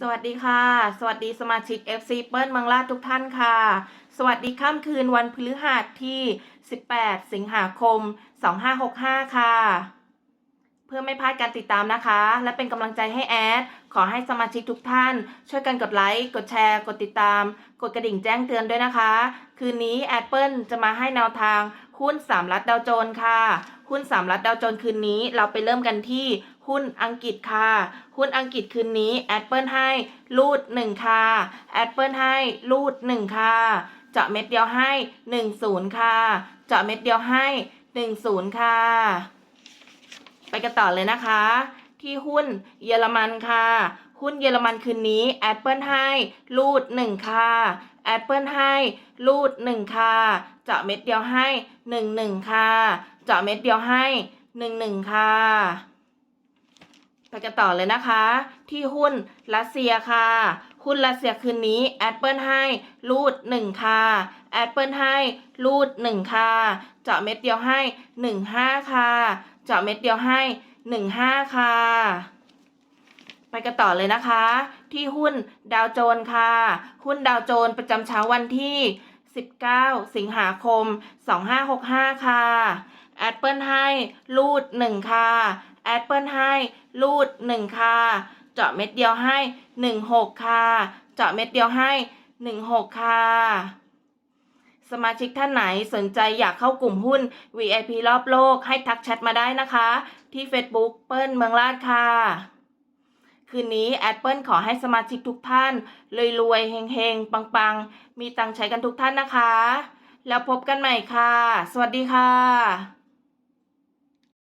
สวัสดีค่ะ สวัสดีสมาชิก FC เปิ้ลมังลาทุกท่านค่ะ สวัสดีค่ำคืนวันพฤหัสที่ 18 สิงหาคม 2565 ค่ะ เพื่อไม่พลาดการติดตามนะคะ และเป็นกำลังใจให้แอด ขอให้สมาชิกทุกท่าน ช่วยกันกดไลค์ กดแชร์ กดติดตาม กดกระดิ่งแจ้งเตือนด้วยนะคะ คืนนี้แอดเปิลจะมาให้แนวทาง หุ้นสามรัฐดาวโจนค่ะ หุ้นสามรัฐดาวโจนคืนนี้เราไปเริ่มกันที่หุ้นอังกฤษค่ะ หุ้นอังกฤษคืนนี้แอดเปิลให้รูดหนึ่งค่ะแอดเปิลให้รูดหนึ่งค่ะ เจาะเม็ดเดียวให้หนึ่งศูนย์ค่ะ เจาะเม็ดเดียวให้หนึ่งศูนย์ค่ะ ไปกันต่อเลยนะคะ ที่หุ้นเยอรมันค่ะ หุ้นเยอรมันคืนนี้แอดเปิลให้รูดหนึ่งค่ะแอดเปิลให้รูดหนึ่งค่ะเจาะเม็ดเดียวให้หนึ่งหนึ่งค่ะเจาะเม็ดเดียวให้หนึ่งหนึ่งค่ะไปกันต่อเลยนะคะ ที่หุ้นรัสเซียค่ะ หุ้นรัสเซียคืนนี้แอดเปิลให้รูดหนึ่งค่ะแอดเปิลให้รูดหนึ่งค่ะเจาะเม็ดเดียวให้หนึ่งห้าค่ะเจาะเม็ดเดียวให้หนึ่งห้าค่ะ ไปกันต่อเลยนะคะ ที่หุ้นดาวโจนส์ค่ะ หุ้นดาวโจนส์ประจำเช้าวันที่ 19 สิงหาคม 2565 ค่ะแอดเปิลให้รูดหนึ่งค่ะแอดเปิลให้รูดหนึ่งค่ะ เจาะเม็ดเดียวให้หนึ่งหกค่ะ เจาะเม็ดเดียวให้หนึ่งหกค่ะ สมาชิกท่านไหนสนใจอยากเข้ากลุ่มหุ้น VIP รอบโลกให้ทักแชทมาได้นะคะ ที่ Facebook เปิ้ลเมืองลาดค่ะ คืนนี้แอดเปิลขอให้สมาชิกทุกท่านรวยๆเฮงๆ ปังๆ มีตังใช้กันทุกท่านนะคะ แล้วพบกันใหม่ค่ะ สวัสดีค่ะ